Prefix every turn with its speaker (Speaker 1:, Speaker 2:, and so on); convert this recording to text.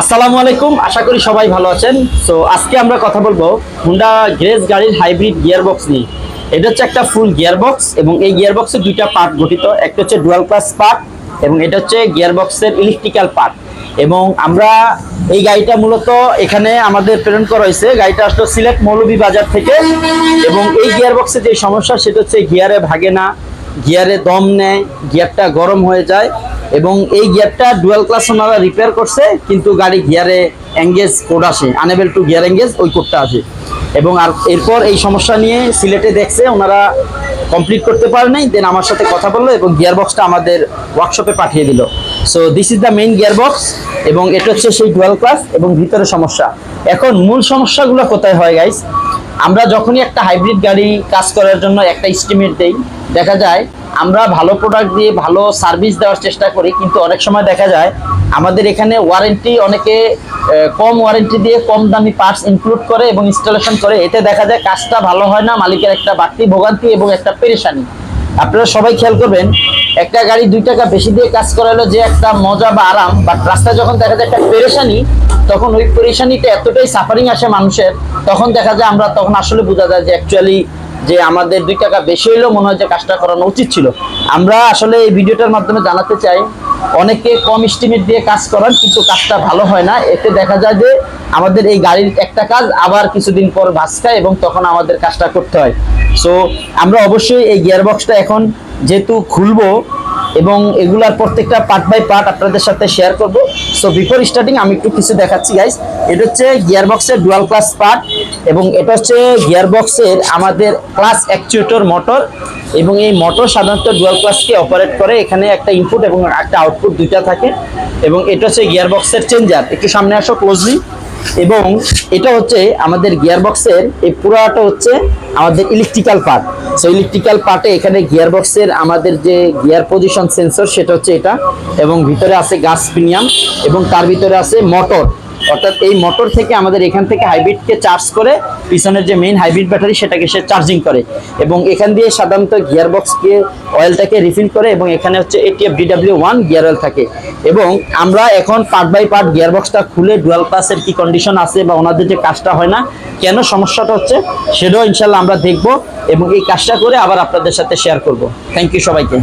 Speaker 1: আসসালামু আলাইকুম, আশা করি সবাই ভালো আছেন। সো আজকে আমরা কথা বলব হুন্ডা গ্রেস গাড়ির হাইব্রিড গিয়ার বক্স নিয়ে। এটা হচ্ছে একটা ফুল গিয়ার বক্স এবং এই গিয়ার বক্সের দুইটা পার্ট গঠিত। একটা হচ্ছে ডুয়াল ক্লাস পার্ট এবং এটা হচ্ছে গিয়ার বক্সের ইলেকট্রিক্যাল পার্ট এবং আমরা এই গাড়িটা মূলত এখানে আমাদের প্রেরণ করা হয়েছে। গাড়িটা আসলো সিলেট মৌলভী বাজার থেকে এবং এই গিয়ার বক্সের যে সমস্যা, সেটা হচ্ছে গিয়ারে ভাগে না গিয়ারে দম নেয় গিয়ারটা গরম হয়ে যায়। এবং এই গিয়ারটা ডুয়েল ক্লাস ওনারা রিপেয়ার করছে, কিন্তু গাড়ি গিয়ারে এঙ্গেজ কোড আসে আনএবল টু গিয়ার এঙ্গেজ ওই কোডটা আসে। এবং আর এরপর এই সমস্যা নিয়ে সিলেটে দেখছে, ওনারা কমপ্লিট করতে পারে নাই দেন আমার সাথে কথা বলল এবং গিয়ার বক্সটা আমাদের ওয়ার্কশপে পাঠিয়ে দিল। So this is the main gear box এবং এটা হচ্ছে সেই ডুয়াল ক্লাস এবং ভিতরে সমস্যা। এখন মূল সমস্যাগুলো কোথায় হয় গাইস আমরা যখনই একটা হাইব্রিড গাড়ি কাজ করার জন্য একটা এস্টিমেট দেই দেখা যায় আমরা ভালো প্রোডাক্ট দিয়ে ভালো সার্ভিস দেওয়ার চেষ্টা করি, কিন্তু অনেক সময় দেখা যায় আমাদের এখানে ওয়ারেন্টি অনেকে কম ওয়ারেন্টি দিয়ে কম দামি পার্টস ইনক্লুড করে এবং ইনস্টলেশন করে। এতে দেখা যায় কাজটা ভালো হয় না, মালিকের একটা বাড়তি ভোগান্তি এবং একটা পেরেশানি। আপনারা সবাই খেয়াল করবেন, একটা গাড়ি দুই টাকা বেশি দিয়ে কাজ করালো যে একটা মজা বা আরাম বাট রাস্তায় যখন দেখা যায় একটা পেরেশানি, তখন ওই পেরেশানিটা এতটাই সাফারিং আসে মানুষের, তখন দেখা যায় আমরা, তখন আসলে বোঝা যায় যে অ্যাকচুয়ালি যে আমাদের দুই টাকা বেশি হইলেও মনে হয় যে কাজটা করানো উচিত ছিল। আমরা আসলে এই ভিডিওটার মাধ্যমে জানাতে চাই, অনেকে কম এস্টিমেট দিয়ে কাজ করান, কিন্তু কাজটা ভালো হয় না। এতে দেখা যায় যে আমাদের এই গাড়ির একটা কাজ আবার কিছুদিন পর ভাস খায় এবং তখন আমাদের কাজটা করতে হয়। সো আমরা অবশ্যই এই গিয়ারবক্সটা এখন যেহেতু খুলবো এবং এগুলার প্রত্যেকটা পার্ট বাই পার্ট আপনাদের সাথে শেয়ার করব। সো বিফোর স্টার্টিং আমি একটু কিছু দেখাচ্ছি গাইস এটা হচ্ছে গিয়ার বক্সের ডুয়াল ক্লাস পার্ট এবং এটা হচ্ছে গিয়ার বক্সের আমাদের ক্লাস অ্যাকচুয়েটর মোটর এবং এই মোটর সাধারণত ডুয়াল ক্লাসকে অপারেট করে। এখানে একটা ইনপুট এবং একটা আউটপুট দুইটা থাকে এবং এটা হচ্ছে গিয়ার বক্সের চেঞ্জার একটু সামনে আসো ক্লোজলি এবং এটা হচ্ছে আমাদের গিয়ার বক্সের এই পুরাটা হচ্ছে আমাদের ইলেকট্রিক্যাল পার্ট সো ইলেকট্রিক্যাল পার্টে এখানে গিয়ার বক্সের আমাদের যে গিয়ার পজিশন সেন্সর সেটা হচ্ছে এটা এবং ভিতরে আছে গাছ প্রিমিয়াম এবং তার ভিতরে আছে মোটর অর্থাৎ এই মোটর থেকে আমাদের এখান থেকে হাইব্রিডকে চার্জ করে পিছনের যে মেইন হাইব্রিড ব্যাটারি সেটাকে সে চার্জিং করে এবং এখান দিয়ে সাধারণত গিয়ার বক্সকে অয়েলটাকে রিফিল করে এবং এখানে হচ্ছে ATF DW one gear oil থাকে। এবং আমরা এখন পার্ট বাই পার্ট গিয়ার বক্সটা খুলে ডুয়াল ক্লাসের কি কন্ডিশন আছে বা ওনাদের যে কাজটা হয় না, কেন সমস্যাটা হচ্ছে সেটাও ইনশাল্লাহ আমরা দেখব এবং এই কাজটা করে আবার আপনাদের সাথে শেয়ার করব। থ্যাংক ইউ সবাইকে।